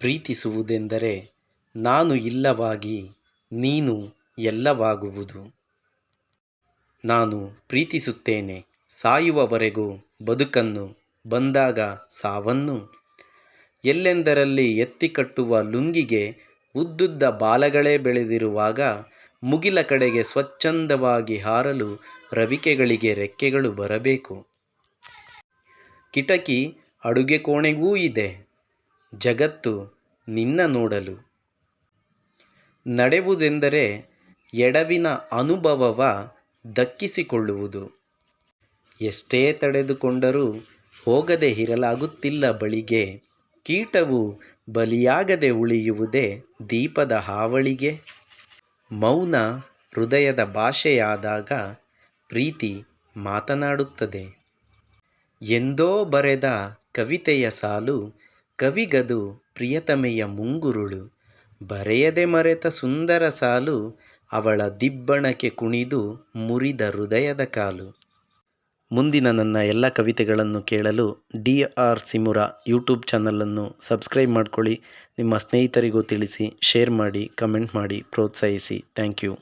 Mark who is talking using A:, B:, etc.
A: ಪ್ರೀತಿಸುವುದೆಂದರೆ ನಾನು ಇಲ್ಲವಾಗಿ ನೀನು ಎಲ್ಲವಾಗುವುದು. ನಾನು ಪ್ರೀತಿಸುತ್ತೇನೆ ಸಾಯುವವರೆಗೂ ಬದುಕನ್ನು ಬಂದಾಗ ಸಾವನ್ನು. ಎಲ್ಲೆಂದರಲ್ಲಿ ಎತ್ತಿ ಕಟ್ಟುವ ಲುಂಗಿಗೆ ಉದ್ದುದ್ದ ಬಾಲಗಳೇ ಬೆಳೆದಿರುವಾಗ ಮುಗಿಲ ಕಡೆಗೆ ಸ್ವಚ್ಛಂದವಾಗಿ ಹಾರಲು ರವಿಕೆಗಳಿಗೆ ರೆಕ್ಕೆಗಳು ಬರಬೇಕು. ಕಿಟಕಿ ಅಡುಗೆ ಕೋಣೆಗೂ ಇದೆ. ಜಗತ್ತು ನಿನ್ನ ನೋಡಲು. ನಡೆವುದೆಂದರೆ ಎಡವಿನ ಅನುಭವವ ದಕ್ಕಿಸಿಕೊಳ್ಳುವುದು. ಎಷ್ಟೇ ತಡೆದುಕೊಂಡರೂ ಹೋಗದೆ ಇರಲಾಗುತ್ತಿಲ್ಲ ಬಳಿಗೆ, ಕೀಟವು ಬಲಿಯಾಗದೆ ಉಳಿಯುವುದೇ ದೀಪದ ಹಾವಳಿಗೆ. ಮೌನ ಹೃದಯದ ಭಾಷೆಯಾದಾಗ ಪ್ರೀತಿ ಮಾತನಾಡುತ್ತದೆ. ಎಂದೋ ಬರೆದ ಕವಿತೆಯ ಸಾಲು ಕವಿಗದು ಪ್ರಿಯತಮೆಯ ಮುಂಗುರುಳು. ಬರೆಯದೆ ಮರೆತ ಸುಂದರ ಸಾಲು ಅವಳ ದಿಬ್ಬಣಕ್ಕೆ ಕುಣಿದು ಮುರಿದ ಹೃದಯದ ಕಾಲು. ಮುಂದಿನ ನನ್ನ ಎಲ್ಲ ಕವಿತೆಗಳನ್ನು ಕೇಳಲು ಡಿ ಆರ್ ಸಿಮುರ ಯೂಟ್ಯೂಬ್ ಚಾನಲನ್ನು ಸಬ್ಸ್ಕ್ರೈಬ್ ಮಾಡ್ಕೊಳ್ಳಿ. ನಿಮ್ಮ ಸ್ನೇಹಿತರಿಗೂ ತಿಳಿಸಿ, ಶೇರ್ ಮಾಡಿ, ಕಮೆಂಟ್ ಮಾಡಿ, ಪ್ರೋತ್ಸಾಹಿಸಿ. Thank you.